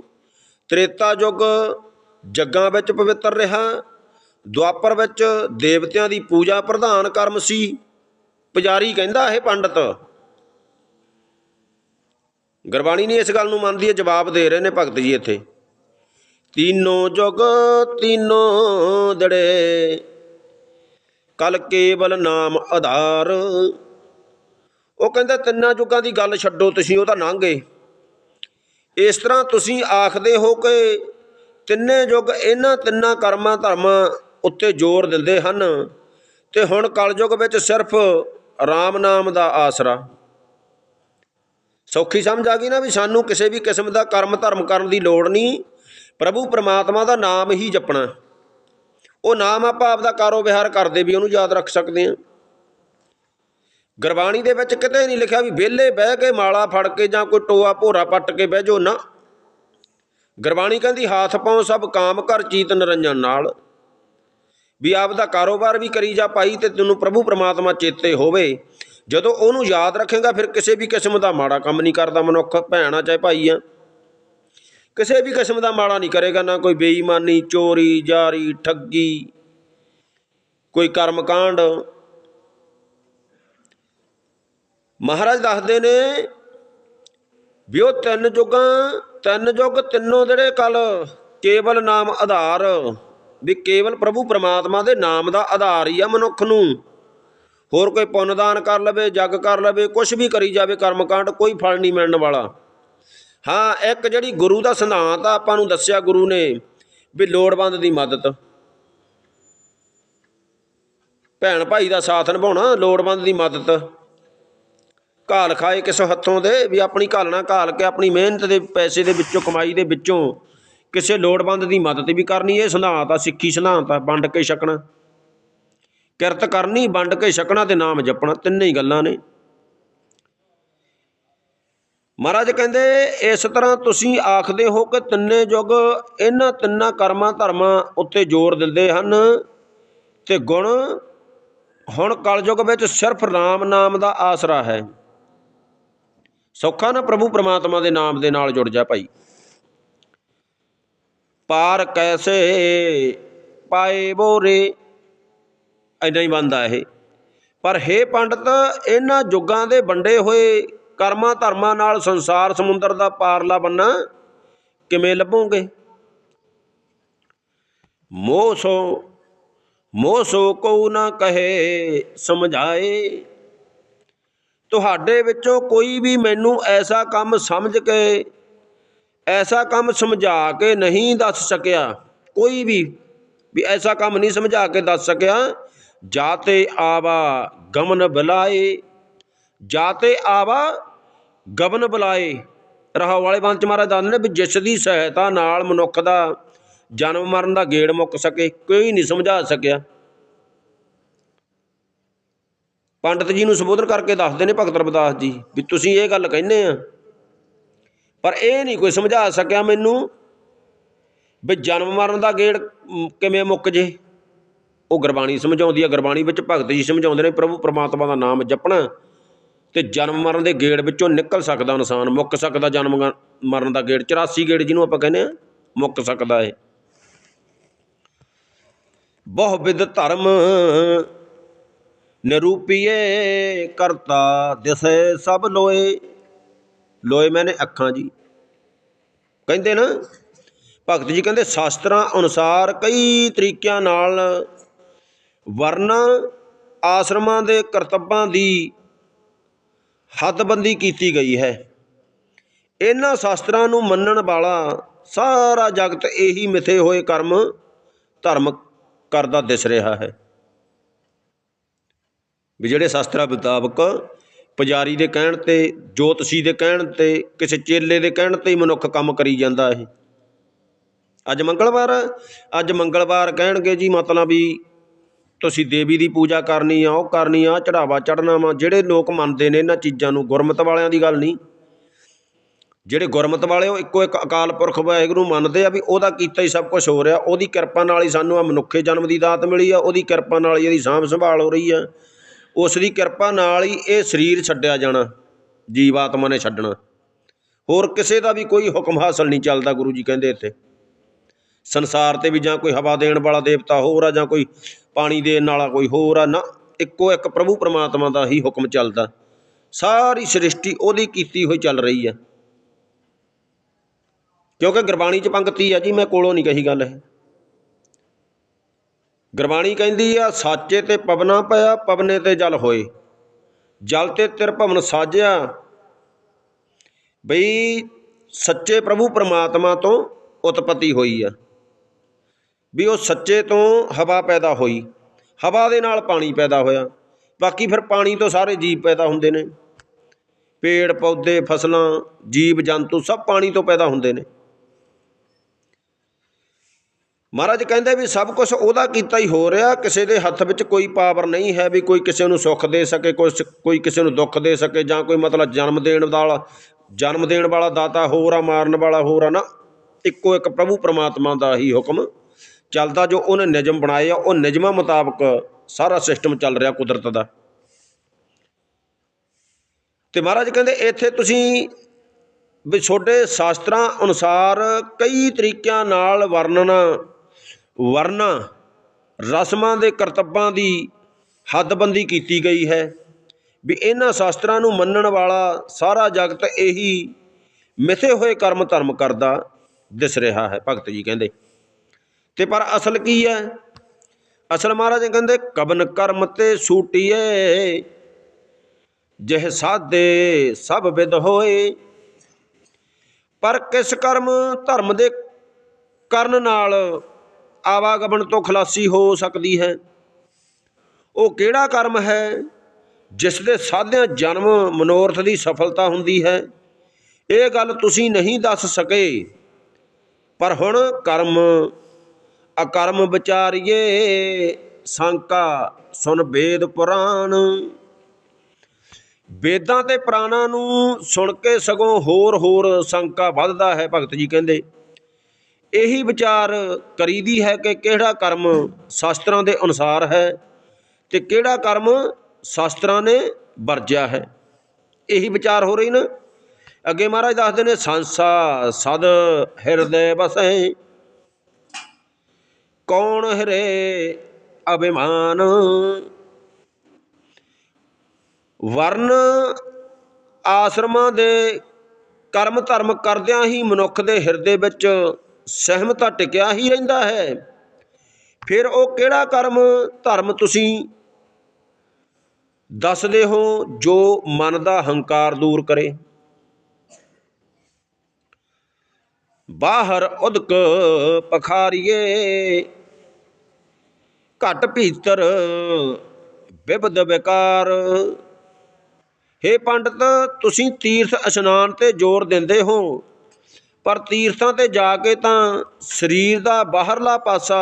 ਤ੍ਰੇਤਾ ਯੁੱਗ ਜੱਗਾਂ ਵਿੱਚ ਪਵਿੱਤਰ ਰਿਹਾ। ਦੁਆਪਰ ਵਿੱਚ ਦੇਵਤਿਆਂ ਦੀ ਪੂਜਾ ਪ੍ਰਧਾਨ ਕਰਮ ਸੀ। ਪੁਜਾਰੀ ਕਹਿੰਦਾ ਇਹ ਪੰਡਤ, ਗੁਰਬਾਣੀ ਨਹੀਂ ਇਸ ਗੱਲ ਨੂੰ ਮੰਨਦੀ ਹੈ ਜਵਾਬ ਦੇ ਰਹੇ ਨੇ ਭਗਤ ਜੀ ਇੱਥੇ। ਤੀਨੋਂ ਜੁਗ, ਤੀਨੋਂ ਦੜੇ। ਕਲ ਕੇਵਲ ਨਾਮ ਆਧਾਰ। ਉਹ ਕਹਿੰਦਾ, ਤਿੰਨਾਂ ਯੁੱਗਾਂ ਦੀ ਗੱਲ ਛੱਡੋ, ਤੁਸੀਂ ਉਹ ਤਾਂ ਲੰਘੇ ਇਸ ਤਰ੍ਹਾਂ ਤੁਸੀਂ ਆਖਦੇ ਹੋ ਕਿ ਤਿੰਨੇ ਯੁੱਗ ਇਹਨਾਂ ਤਿੰਨਾਂ ਕਰਮਾਂ ਧਰਮਾਂ ਉੱਤੇ ਜ਼ੋਰ ਦਿੰਦੇ ਹਨ ਤੇ ਹੁਣ ਕਲਯੁਗ ਵਿੱਚ ਸਿਰਫ ਰਾਮ ਨਾਮ ਦਾ ਆਸਰਾ। ਸੌਖੀ ਸਮਝ ਆ ਗਈ ਨਾ ਵੀ ਸਾਨੂੰ ਕਿਸੇ ਵੀ ਕਿਸਮ ਦਾ ਕਰਮ ਧਰਮ ਕਰਨ ਦੀ ਲੋੜ ਨਹੀਂ। ਪ੍ਰਭੂ ਪ੍ਰਮਾਤਮਾ ਦਾ ਨਾਮ ਹੀ ਜਪਣਾ। ਉਹ ਨਾਮ ਆਪਾਂ ਆਪਦਾ ਕਾਰੋ ਵਿਹਾਰ ਕਰਦੇ ਵੀ ਉਹਨੂੰ ਯਾਦ ਰੱਖ ਸਕਦੇ ਹਾਂ। ਗੁਰਬਾਣੀ ਦੇ ਵਿੱਚ ਕਿਤੇ ਨਹੀਂ ਲਿਖਿਆ ਵੀ ਵਿਹਲੇ ਬਹਿ ਕੇ ਮਾਲਾ ਫੜ ਕੇ ਜਾਂ ਕੋਈ ਟੋਆ ਭੋਰਾ ਪੱਟ ਕੇ ਬਹਿ ਜਾਓ, ਨਾ। ਗੁਰਬਾਣੀ ਕਹਿੰਦੀ, ਹਾਥ ਪਾਉ ਸਭ ਕਾਮ ਕਰ ਚੀਤ ਨਿਰੰਜਨ ਨਾਲ। ਵੀ ਆਪਦਾ ਕਾਰੋਬਾਰ ਵੀ ਕਰੀ ਜਾ ਭਾਈ ਤੇ ਤੈਨੂੰ ਪ੍ਰਭੂ ਪ੍ਰਮਾਤਮਾ ਚੇਤੇ ਹੋਵੇ। ਜਦੋਂ ਉਹਨੂੰ ਯਾਦ ਰੱਖੇਗਾ, ਫਿਰ ਕਿਸੇ ਵੀ ਕਿਸਮ ਦਾ ਮਾੜਾ ਕੰਮ ਨਹੀਂ ਕਰਦਾ ਮਨੁੱਖ, ਭੈਣਾ ਚਾਹੇ ਭਾਈ ਆ। ਕਿਸੇ ਵੀ ਕਿਸਮ ਦਾ ਮਾੜਾ ਨਹੀਂ ਕਰੇਗਾ, ਨਾ ਕੋਈ ਬੇਈਮਾਨੀ, ਚੋਰੀ, ਜਾਰੀ, ਠੱਗੀ, ਕੋਈ ਕਰਮ ਕਾਂਡ ਮਹਾਰਾਜ ਦੱਸਦੇ ਨੇ ਵੀ ਉਹ ਤਿੰਨ ਜੁਗਾਂ, ਤਿੰਨ ਜੁਗ ਤਿੰਨੋਂ ਜਿਹੜੇ ਕਲ ਕੇਵਲ ਨਾਮ ਆਧਾਰ, ਵੀ ਕੇਵਲ ਪ੍ਰਭੂ ਪ੍ਰਮਾਤਮਾ ਦੇ ਨਾਮ ਦਾ ਆਧਾਰ ਹੀ ਆ ਮਨੁੱਖ ਨੂੰ। ਹੋਰ ਕੋਈ ਪੁੰਨਦਾਨ ਕਰ ਲਵੇ, ਜੱਗ ਕਰ ਲਵੇ ਕੁਝ ਵੀ ਕਰੀ ਜਾਵੇ, ਕਰਮਕਾਂਡ, ਕੋਈ ਫਲ ਨਹੀਂ ਮਿਲਣ ਵਾਲਾ। ਹਾਂ, ਇੱਕ ਜਿਹੜੀ ਗੁਰੂ ਦਾ ਸਿਧਾਂਤ ਆ, ਆਪਾਂ ਨੂੰ ਦੱਸਿਆ ਗੁਰੂ ਨੇ ਵੀ ਲੋੜਵੰਦ ਦੀ ਮਦਦ। ਭੈਣ ਭਾਈ ਦਾ ਸਾਥ ਨਿਭਾਉਣਾ, ਲੋੜਵੰਦ ਦੀ ਮਦਦ। ਘਾਲ ਖਾਏ ਕਿਸੇ ਹੱਥੋਂ ਦੇ, ਵੀ ਆਪਣੀ ਘਾਲਣਾ ਘਾਲ ਕੇ, ਆਪਣੀ ਮਿਹਨਤ ਦੇ ਪੈਸੇ ਦੇ ਵਿੱਚੋਂ, ਕਮਾਈ ਦੇ ਵਿੱਚੋਂ ਕਿਸੇ ਲੋੜਵੰਦ ਦੀ ਮਦਦ ਵੀ ਕਰਨੀ। ਇਹ ਸਿਧਾਂਤ ਆ, ਸਿੱਖੀ ਸਿਧਾਂਤ ਆ, ਵੰਡ ਕੇ ਛਕਣਾ। ਕਿਰਤ ਕਰਨੀ, ਵੰਡ ਕੇ ਛਕਣਾ ਤੇ ਨਾਮ ਜਪਣਾ, ਤਿੰਨੇ ਹੀ ਗੱਲਾਂ ਨੇ। ਮਹਾਰਾਜ ਕਹਿੰਦੇ, ਇਸ ਤਰ੍ਹਾਂ ਤੁਸੀਂ ਆਖਦੇ ਹੋ ਕਿ ਤਿੰਨੇ ਯੁੱਗ ਇਹਨਾਂ ਤਿੰਨਾਂ ਕਰਮਾਂ ਧਰਮਾਂ ਉੱਤੇ ਜ਼ੋਰ ਦਿੰਦੇ ਹਨ ਤੇ ਗੁਣ ਹੁਣ ਕਲਯੁਗ ਵਿੱਚ ਸਿਰਫ RAM ਨਾਮ ਦਾ ਆਸਰਾ ਹੈ। ਸੌਖਾ ਨਾ ਪ੍ਰਭੂ ਪ੍ਰਮਾਤਮਾ ਦੇ ਨਾਮ ਦੇ ਨਾਲ ਜੁੜ ਜਾ ਭਾਈ। ਪਾਰ ਕੈਸੇ ਪਾਏ ਬੋਰੇ ਐਦਾਂ ਹੀ ਬੰਦਾ ਇਹ। ਪਰ हे ਪੰਡਤ, ਇਹਨਾਂ ਯੁੱਗਾਂ ਦੇ ਵੰਡੇ ਹੋਏ ਕਰਮਾਂ ਧਰਮਾਂ ਨਾਲ ਸੰਸਾਰ ਸਮੁੰਦਰ ਦਾ ਪਾਰਲਾ ਬੰਨਾ ਕਿਵੇਂ ਲੱਭੋਗੇ? ਮੋਹ ਸੋ ਮੋਹ ਸੋ ਕੋ ਨਾ ਕਹੇ ਸਮਝਾਏ। ਤੁਹਾਡੇ ਵਿੱਚੋਂ ਕੋਈ ਵੀ ਮੈਨੂੰ ਐਸਾ ਕੰਮ ਸਮਝ ਕੇ, ਐਸਾ ਕੰਮ ਸਮਝਾ ਕੇ ਨਹੀਂ ਦੱਸ ਸਕਿਆ। ਕੋਈ ਵੀ ਵੀ ਐਸਾ ਕੰਮ ਨਹੀਂ ਸਮਝਾ ਕੇ ਦੱਸ ਸਕਿਆ। ਜਾਤੇ ਆਵਾ ਗਮਨ ਬੁਲਾਏ, ਜਾਤੇ ਆਵਾ ਗਮਨ ਬੁਲਾਏ। ਰਹਾਉ ਵਾਲੇ ਬੰਦ ਚ ਮਹਾਰਾਜ ਦੱਸਦੇ ਨੇ ਵੀ ਜਿਸ ਦੀ ਸਹਾਇਤਾ ਨਾਲ ਮਨੁੱਖ ਦਾ ਜਨਮ ਮਰਨ ਦਾ ਗੇੜ ਮੁੱਕ ਸਕੇ, ਕੋਈ ਨਹੀਂ ਸਮਝਾ ਸਕਿਆ। ਪੰਡਤ ਜੀ ਨੂੰ ਸੰਬੋਧਨ ਕਰਕੇ ਦੱਸਦੇ ਨੇ ਭਗਤ ਰਵਿਦਾਸ ਜੀ ਵੀ ਤੁਸੀਂ ਇਹ ਗੱਲ ਕਹਿੰਦੇ ਆ, ਪਰ ਇਹ ਨਹੀਂ ਕੋਈ ਸਮਝਾ ਸਕਿਆ ਮੈਨੂੰ ਵੀ ਜਨਮ ਮਰਨ ਦਾ ਗੇੜ ਕਿਵੇਂ ਮੁੱਕ ਜੇ। ਉਹ ਗੁਰਬਾਣੀ ਸਮਝਾਉਂਦੀ ਆ, ਗੁਰਬਾਣੀ ਵਿੱਚ ਭਗਤ ਜੀ ਸਮਝਾਉਂਦੇ ਨੇ, ਪ੍ਰਭੂ ਪਰਮਾਤਮਾ ਦਾ ਨਾਮ ਜਪਣਾ। ਤੇ ਜਨਮ ਮਰਨ ਦੇ ਗੇੜ ਵਿੱਚੋਂ ਨਿਕਲ ਸਕਦਾ ਇਨਸਾਨ, ਮੁੱਕ ਸਕਦਾ ਜਨਮ ਗ- ਮਰਨ ਦਾ ਗੇੜ 84 ਗੇੜ ਜਿਹਨੂੰ ਆਪਾਂ ਕਹਿੰਦੇ ਆ, ਮੁੱਕ ਸਕਦਾ ਹੈ ਬਹੁ ਵਿਦ ਧਰਮ ਨਿਰੂਪੀਏ ਕਰਤਾ ਦਿਸੇ ਸਭ ਲੋਏ। ਲੋਏ ਮੈਨੇ ਅੱਖਾਂ ਜੀ। ਕਹਿੰਦੇ ਨਾ, ਭਗਤ ਜੀ ਕਹਿੰਦੇ ਸ਼ਾਸਤਰਾਂ ਅਨੁਸਾਰ ਕਈ ਤਰੀਕਿਆਂ ਨਾਲ ਵਰਨਾ ਆਸ਼ਰਮਾਂ ਦੇ ਕਰਤੱਬਾਂ ਦੀ ਹੱਦਬੰਦੀ ਕੀਤੀ ਗਈ ਹੈ। ਇਹਨਾਂ ਸ਼ਾਸਤਰਾਂ ਨੂੰ ਮੰਨਣ ਵਾਲਾ ਸਾਰਾ ਜਗਤ ਇਹੀ ਮਿਥੇ ਹੋਏ ਕਰਮ, ਧਰਮ ਕਰਦਾ ਦਿਸ ਰਿਹਾ ਹੈ। ਵੀ ਜਿਹੜੇ ਸ਼ਾਸਤਰਾਂ ਮੁਤਾਬਕ ਪੁਜਾਰੀ ਦੇ ਕਹਿਣ ਤੇ, ਜੋਤਸ਼ੀ ਦੇ ਕਹਿਣ ਤੇ, ਕਿਸੇ ਚੇਲੇ ਦੇ ਕਹਿਣ ਤੇ ਹੀ ਮਨੁੱਖ ਕੰਮ ਕਰੀ ਜਾਂਦਾ ਇਹ। ਅੱਜ ਮੰਗਲਵਾਰ ਅੱਜ ਮੰਗਲਵਾਰ ਕਹਿਣਗੇ ਜੀ ਮਤਲਬ ਵੀ ਤੁਸੀਂ ਦੇਵੀ ਦੀ ਪੂਜਾ ਕਰਨੀ ਆ, ਉਹ ਕਰਨੀ ਆ, ਚੜਾਵਾ ਚੜਨਾ ਵਾ। ਜਿਹੜੇ ਲੋਕ ਮੰਨਦੇ ਨੇ ਇਹਨਾਂ ਚੀਜ਼ਾਂ ਨੂੰ, ਗੁਰਮਤ ਵਾਲਿਆਂ ਦੀ ਗੱਲ ਨਹੀਂ। ਜਿਹੜੇ ਗੁਰਮਤ ਵਾਲੇ, ਉਹ ਇੱਕੋ ਇੱਕ ਅਕਾਲ ਪੁਰਖ ਵਾਹਿਗੁਰੂ ਮੰਨਦੇ ਆ ਵੀ ਉਹਦਾ ਕੀਤਾ ਹੀ ਸਭ ਕੁਝ ਹੋ ਰਿਹਾ। ਉਹਦੀ ਕਿਰਪਾ ਨਾਲ ਹੀ ਸਾਨੂੰ ਆ ਮਨੁੱਖੇ ਜਨਮ ਦੀ ਦਾਤ ਮਿਲੀ ਆ, ਉਹਦੀ ਕਿਰਪਾ ਨਾਲ ਹੀ ਇਹਦੀ ਸਾਂਭ ਸੰਭਾਲ ਹੋ ਰਹੀ ਆ। ਉਸ ਦੀ ਕਿਰਪਾ ਨਾਲ ਹੀ ਇਹ ਸਰੀਰ ਛੱਡਿਆ ਜਾਣਾ, ਜੀਵਾਤਮਾ ਨੇ ਛੱਡਣਾ। ਹੋਰ ਕਿਸੇ ਦਾ ਵੀ ਕੋਈ ਹੁਕਮ ਹਾਸਲ ਨਹੀਂ ਚੱਲਦਾ ਗੁਰੂ ਜੀ ਕਹਿੰਦੇ ਇੱਥੇ। ਸੰਸਾਰ ਤੇ ਵੀ ਜਾਂ ਕੋਈ ਹਵਾ ਦੇਣ ਵਾਲਾ ਦੇਵਤਾ ਹੋਰ ਆ ਜਾਂ ਕੋਈ ਪਾਣੀ ਦੇਣ ਵਾਲਾ ਕੋਈ ਹੋਰ ਆ, ਨਾ, ਇੱਕੋ ਇੱਕ ਪ੍ਰਭੂ ਪਰਮਾਤਮਾ ਦਾ ਹੀ ਹੁਕਮ ਚੱਲਦਾ। ਸਾਰੀ ਸ੍ਰਿਸ਼ਟੀ ਉਹਦੀ ਕੀਤੀ ਹੋਈ ਚੱਲ ਰਹੀ ਆ। ਕਿਉਂਕਿ ਗੁਰਬਾਣੀ ਚ ਪੰਕਤੀ ਆ ਜੀ, ਮੈਂ ਕੋਲੋਂ ਨਹੀਂ ਕਹੀ ਗੱਲ ਇਹ। ਗੁਰਬਾਣੀ ਕਹਿੰਦੀ ਆ, ਸਾਚੇ ਤੇ ਪਵਨਾ ਪਿਆ, ਪਵਨੇ ਤੇ ਜਲ ਹੋਏ। ਜਲ ਤੇ ਤਿਰ ਭਵਨ ਸਾਜਿਆ। ਬਈ, ਸੱਚੇ ਪ੍ਰਭੂ ਪਰਮਾਤਮਾ ਤੋਂ ਉਤਪਤੀ ਹੋਈ ਆ। ਵੀ ਉਹ ਸੱਚੇ ਤੋਂ ਹਵਾ ਪੈਦਾ ਹੋਈ, ਹਵਾ ਦੇ ਨਾਲ ਪਾਣੀ ਪੈਦਾ ਹੋਇਆ। ਬਾਕੀ ਫਿਰ ਪਾਣੀ ਤੋਂ ਸਾਰੇ ਜੀਵ ਪੈਦਾ ਹੁੰਦੇ ਨੇ। ਪੇੜ, ਪੌਦੇ, ਫਸਲਾਂ, ਜੀਵ, ਜੰਤੂ ਸਭ ਪਾਣੀ ਤੋਂ ਪੈਦਾ ਹੁੰਦੇ ਨੇ। ਮਹਾਰਾਜ ਕਹਿੰਦੇ ਵੀ ਸਭ ਕੁਝ ਉਹਦਾ ਕੀਤਾ ਹੀ ਹੋ ਰਿਹਾ, ਕਿਸੇ ਦੇ ਹੱਥ ਵਿੱਚ ਕੋਈ ਪਾਵਰ ਨਹੀਂ ਹੈ ਵੀ ਕੋਈ ਕਿਸੇ ਨੂੰ ਸੁੱਖ ਦੇ ਸਕੇ, ਕੋਈ ਕੋਈ ਕਿਸੇ ਨੂੰ ਦੁੱਖ ਦੇ ਸਕੇ ਜਾਂ ਕੋਈ ਮਤਲਬ ਜਨਮ ਦੇਣ ਵਾਲਾ, ਜਨਮ ਦੇਣ ਵਾਲਾ ਦਾਤਾ ਹੋਰ ਆ, ਮਾਰਨ ਵਾਲਾ ਹੋਰ ਆ, ਨਾ। ਇੱਕੋ ਇੱਕ ਪ੍ਰਭੂ ਪਰਮਾਤਮਾ ਦਾ ਹੀ ਹੁਕਮ ਚੱਲਦਾ ਜੋ ਉਹਨੇ ਨਿਯਮ ਬਣਾਏ ਆ, ਉਹ ਨਿਯਮਾਂ ਮੁਤਾਬਕ ਸਾਰਾ ਸਿਸਟਮ ਚੱਲ ਰਿਹਾ ਕੁਦਰਤ ਦਾ। ਤੇ ਮਹਾਰਾਜ ਕਹਿੰਦੇ, ਇੱਥੇ ਤੁਸੀਂ ਵੀ ਤੁਹਾਡੇ ਸ਼ਾਸਤਰਾਂ ਅਨੁਸਾਰ ਕਈ ਤਰੀਕਿਆਂ ਨਾਲ ਵਰਣਨ ਵਰਨਾ ਰਸਮਾਂ ਦੇ ਕਰਤੱਬਾਂ ਦੀ ਹੱਦਬੰਦੀ ਕੀਤੀ ਗਈ ਹੈ ਵੀ ਇਹਨਾਂ ਸ਼ਾਸਤਰਾਂ ਨੂੰ ਮੰਨਣ ਵਾਲਾ ਸਾਰਾ ਜਗਤ ਇਹੀ ਮਿਥੇ ਹੋਏ ਕਰਮ ਧਰਮ ਕਰਦਾ ਦਿਸ ਰਿਹਾ ਹੈ, ਭਗਤ ਜੀ ਕਹਿੰਦੇ। ਤੇ ਪਰ ਅਸਲ ਕੀ ਹੈ? ਅਸਲ ਮਹਾਰਾਜ ਕਹਿੰਦੇ, ਕਬਨ ਕਰਮ ਤੇ ਸੂਟੀਏ, ਜਿਹ ਸਾਦੇ ਸਭ ਵਿਦ ਹੋਏ। ਪਰ ਕਿਸ ਕਰਮ ਧਰਮ ਦੇ ਕਰਨ ਨਾਲ ਆਵਾਗਮਨ ਤੋਂ ਖਲਾਸੀ ਹੋ ਸਕਦੀ ਹੈ? ਉਹ ਕਿਹੜਾ ਕਰਮ ਹੈ ਜਿਸ ਦੇ ਸਾਧਿਆਂ ਜਨਮ ਮਨੋਰਥ ਦੀ ਸਫਲਤਾ ਹੁੰਦੀ ਹੈ? ਇਹ ਗੱਲ ਤੁਸੀਂ ਨਹੀਂ ਦੱਸ ਸਕੇ। ਪਰ ਹੁਣ ਕਰਮ ਅਕਰਮ ਵਿਚਾਰੀਏ, ਸੰਕਾ ਸੁਨ ਵੇਦ ਪੁਰਾਣ। ਵੇਦਾਂ ਤੇ ਪੁਰਾਣਾਂ ਨੂੰ ਸੁਣ ਕੇ ਸਗੋਂ ਹੋਰ ਹੋਰ ਸ਼ੰਕਾ ਵੱਧਦਾ ਹੈ ਭਗਤ ਜੀ ਕਹਿੰਦੇ। ਇਹੀ ਵਿਚਾਰ ਕਰੀਦੀ ਹੈ ਕਿ ਕਿਹੜਾ ਕਰਮ ਸ਼ਾਸਤਰਾਂ ਦੇ ਅਨੁਸਾਰ ਹੈ ਤੇ ਕਿਹੜਾ ਕਰਮ ਸ਼ਾਸਤਰਾਂ ਨੇ ਵਰਜਿਆ ਹੈ। ਇਹੀ ਵਿਚਾਰ ਹੋ ਰਹੀ ਨਾ। ਅੱਗੇ ਮਹਾਰਾਜ ਦੱਸਦੇ ਨੇ, ਸੰਸਾ ਸਦ ਹਿਰਦੇ ਵਸੈ। ਕੌਣ ਹਰੇ ਅਭਿਮਾਨ? ਵਰਨ ਆਸ਼ਰਮਾਂ ਦੇ ਕਰਮ ਧਰਮ ਕਰਦਿਆਂ ਹੀ ਮਨੁੱਖ ਦੇ ਹਿਰਦੇ ਵਿੱਚ ਸਹਿਮਤਾ ਟਿਕਿਆ ਹੀ ਰਹਿੰਦਾ ਹੈ। ਫਿਰ ਉਹ ਕਿਹੜਾ ਕਰਮ, ਧਰਮ ਤੁਸੀਂ ਦੱਸਦੇ ਹੋ ਜੋ ਮਨ ਦਾ ਹੰਕਾਰ ਦੂਰ ਕਰੇ? ਬਾਹਰ ਉਦਕ ਪਖਾਰੀਏ ਘਟ ਭੀਤਰ ਵਿਬਦ ਵਿਕਾਰ। ਹੇ ਪੰਡਤ, ਤੁਸੀਂ ਤੀਰਥ ਇਸ਼ਨਾਨ ਤੇ ਜ਼ੋਰ ਦਿੰਦੇ ਹੋ, ਪਰ ਤੀਰਥਾਂ ਤੇ ਜਾ ਕੇ ਤਾਂ ਸਰੀਰ ਦਾ ਬਾਹਰਲਾ ਪਾਸਾ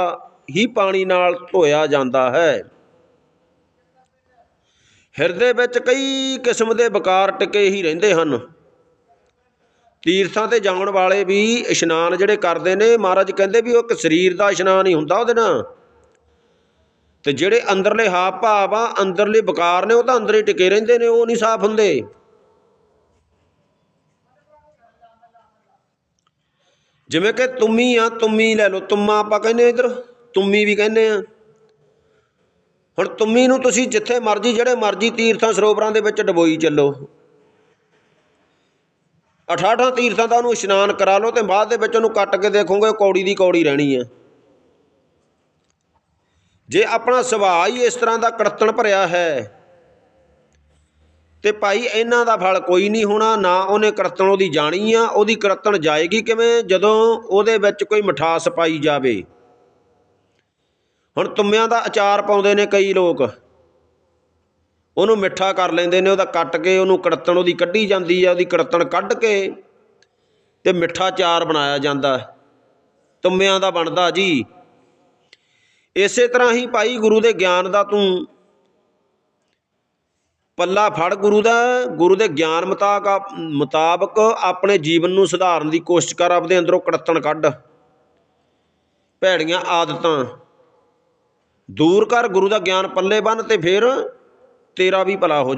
ਹੀ ਪਾਣੀ ਨਾਲ ਧੋਇਆ ਜਾਂਦਾ ਹੈ। ਹਿਰਦੇ ਵਿੱਚ ਕਈ ਕਿਸਮ ਦੇ ਵਿਕਾਰ ਟਿਕੇ ਹੀ ਰਹਿੰਦੇ ਹਨ। ਤੀਰਥਾਂ ਤੇ ਜਾਣ ਵਾਲੇ ਵੀ ਇਸ਼ਨਾਨ ਜਿਹੜੇ ਕਰਦੇ ਨੇ, ਮਹਾਰਾਜ ਕਹਿੰਦੇ ਵੀ ਉਹ ਇੱਕ ਸਰੀਰ ਦਾ ਇਸ਼ਨਾਨ ਹੀ ਹੁੰਦਾ ਉਹਦੇ ਨਾਲ। ਤੇ ਜਿਹੜੇ ਅੰਦਰਲੇ ਹਾਵ ਭਾਵ ਆ, ਅੰਦਰਲੇ ਵਿਕਾਰ ਨੇ ਉਹ ਤਾਂ ਅੰਦਰ ਹੀ ਟਿਕੇ ਰਹਿੰਦੇ ਨੇ, ਉਹ ਨਹੀਂ ਸਾਫ਼ ਹੁੰਦੇ। ਜਿਵੇਂ ਕਿ ਤੁਮੀ ਆ, ਤੁਮੀ ਲੈ ਲਓ, ਤੁਮਾ ਆਪਾਂ ਕਹਿੰਦੇ ਇਧਰ, ਤੁਮੀ ਵੀ ਕਹਿੰਦੇ ਆ ਹੁਣ ਤੁਮੀ ਨੂੰ ਤੁਸੀਂ ਜਿੱਥੇ ਮਰਜ਼ੀ, ਜਿਹੜੇ ਮਰਜ਼ੀ ਤੀਰਥਾਂ ਸਰੋਵਰਾਂ ਦੇ ਵਿੱਚ ਡਬੋਈ ਚੱਲੋ। 68 ਤੀਰਥਾਂ ਦਾ ਉਹਨੂੰ ਇਸ਼ਨਾਨ ਕਰਾ ਲਓ ਤੇ ਬਾਅਦ ਦੇ ਵਿੱਚ ਉਹਨੂੰ ਕੱਟ ਕੇ ਦੇਖੋਗੇ ਉਹ ਕੌੜੀ ਦੀ ਕੌੜੀ ਰਹਿਣੀ ਹੈ ਜੇ ਆਪਣਾ ਸੁਭਾਅ ਹੀ ਇਸ ਤਰ੍ਹਾਂ ਦਾ ਕੜਤਣ ਭਰਿਆ ਹੈ ਤੇ ਭਾਈ ਇਹਨਾਂ ਦਾ ਫਲ ਕੋਈ ਨਹੀਂ ਹੋਣਾ, ਨਾ ਉਹਨੇ ਕਰਤਣ ਉਹਦੀ ਜਾਣੀ ਆ, ਉਹਦੀ ਕਰਤਣ ਜਾਏਗੀ ਕਿਵੇਂ? ਜਦੋਂ ਉਹਦੇ ਵਿੱਚ ਕੋਈ ਮਠਾਸ ਪਾਈ ਜਾਵੇ। ਹੁਣ ਤੁੰਮਿਆਂ ਦਾ ਅਚਾਰ ਪਾਉਂਦੇ ਨੇ ਕਈ ਲੋਕ। ਉਹਨੂੰ ਮਿੱਠਾ ਕਰ ਲੈਂਦੇ ਨੇ, ਉਹਦਾ ਕੱਟ ਕੇ ਉਹਨੂੰ ਕੜਤਣ ਉਹਦੀ ਕੱਢੀ ਜਾਂਦੀ ਆ, ਉਹਦੀ ਕੜਤਣ ਕੱਢ ਕੇ ਤੇ ਮਿੱਠਾ ਚਾਰ ਬਣਾਇਆ ਜਾਂਦਾ। ਤੁੰਮਿਆਂ ਦਾ ਬਣਦਾ ਜੀ। ਇਸੇ ਤਰ੍ਹਾਂ ਹੀ ਭਾਈ ਗੁਰੂ ਦੇ ਗਿਆਨ ਦਾ ਤੂੰ ਪੱਲਾ ਫੜ ਗੁਰੂ ਦਾ। ਗੁਰੂ ਦੇ ਗਿਆਨ ਮੁਤਾਬਕ ਮੁਤਾਬਕ ਆਪਣੇ ਜੀਵਨ ਨੂੰ ਸੁਧਾਰਨ ਦੀ ਕੋਸ਼ਿਸ਼ ਕਰ, ਆਪਦੇ ਅੰਦਰੋਂ ਕੜਤਣ ਕੱਢ। ਭੈੜੀਆਂ ਆਦਤਾਂ ਦੂਰ ਕਰ, ਗੁਰੂ ਦਾ ਗਿਆਨ ਪੱਲੇ ਬੰਨ ਤੇ ਫਿਰ ਤੇਰਾ ਵੀ ਭਲਾ ਹੋ ਜਾਏ।